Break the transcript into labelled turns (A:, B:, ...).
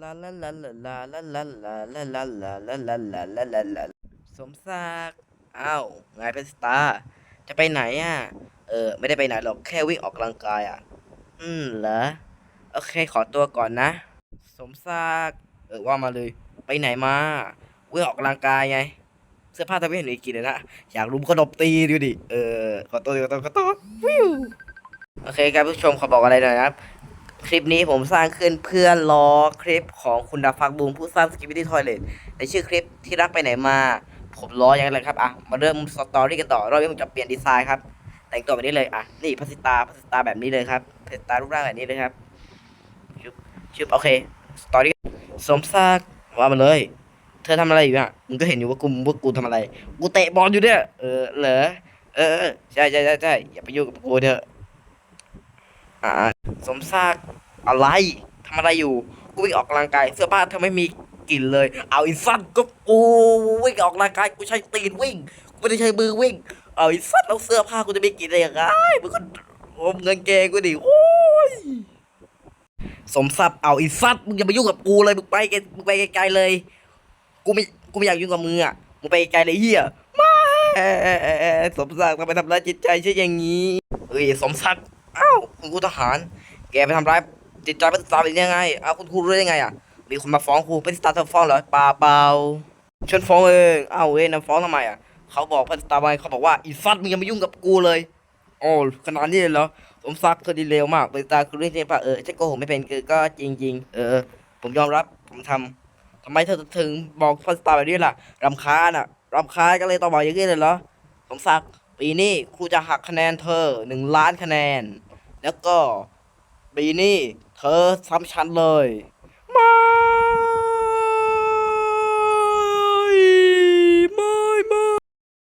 A: ลาลาลาลาลาลาลาลาลาลาลาลาลาลาลาลาลาสมศักดิ์อ้าวไงเป็นสตาร์จะไปไหนอะ เออ ไม่ได้ไปไหนหรอกแค่วิ่งออกกำลังกายอะ อืมเหรอ โอเคขอตัวก่อนนะ สมศักดิ์เออว่ามาเลย ไปไหนมาวิ่งออกกำลังกายไง เสื้อผ้าทำไมเห็นอีกกินเลยนะ อยากรุมขนมตีดูดิ เออ ขอตัวขอตัวขอตัววิวโอเคครับผู้ชมขอบอกอะไรหน่อยนะครับ คลิปนี้ผมสร้างขึ้นเพื่อล้อคลิปของคุณดาฟักบูมผู้สร้างสกิปปี้ทอยเลทในชื่อคลิปที่รักไปไหนมา ผมล้ออย่างนั้เลยครับอะมาเริ่มสตอรี่กันต่อรอบนี้ผมจะเปลี่ยนดีไซน์ครับแต่งตัวแบบนี้เลยอะนี่พัสตาพัสตาแบบนี้เลยครับพัสตารูปร่างแบบนี้เลยครับชึบชึบโอเคสตอรี่สมศักดิ์ว่ามาเลย เธอทำอะไรอยู่อะมึงก็เห็นอยู่ว่ากูว่ากูทำอะไรกูเตะบอลอยู่เนี่ยเออเหรอเออเออใช่ใช่ใช่ใช่อย่าไปยุ่งกับกูเถอะ อ่าสมศักอะไรทำอะไรอยู่ กูวิ่งออกกำลังกายเสื้อผ้าเธอไม่มีกลิ่นเลย เอาอีสัตว์ก็กูวิ่งออกกำลังกายกูใช้ตีนวิ่งกูไม่ได้ใช้มือวิ่ง เอาอีสัตว์แล้วเสื้อผ้ากูจะมีกลิ่นได้ยังไงมึงก็อมเงินเกงกูดิโอ้ยสมศักดิ์เอาอีสัตว์มึงอย่ามายุ่งกับกูเลยมึงไปไกลมึงไปไกลๆเลย กูไม่กูไม่อยากยุ่งกับมึงอะมึงไปไกลเลยเฮียม่สมศักดิ์ทำไมทำร้ายจิตใจใช่อย่างนี้เฮ้ยสมศักดิ์อ้าว คุณครูทหาร แกไปทำร้ายจิตใจพระสตาร์เป็นยังไงอ้าวคุณครูรู้ได้ยังไงอะ มีคนมาฟ้องครูพระสตาร์จะฟ้องเหรอเปล่าเปล่าฉันฟ้องเองอ้าวเว้ยนะฟ้องทำไมอะ เขาบอกพระสตาร์ไปเขาบอกว่าอีสัตว์มึงอย่ามายุ่งกับกูเลยโอ้ขนาดนี้เลยเหรอสมศักดิ์เธอดีเลวมากพระสตาคือเรื่องจริงป่ะเออฉันโกหกไม่เป็นคือก็จริงๆเออ ผมยอมรับผมทำทำไมเธอถึงบอกพระสตาร์แบบนี้ล่ะรำคาญอะรำคาญก็เลยต้องบอกอย่างนี้เลยเหรอสมศักดิ์ปีนี้ครูจะหักคะแนนเธอหนึ่งล้านคะแนน แล้วก็ปีนี้เธอซ้ำชั้นเลย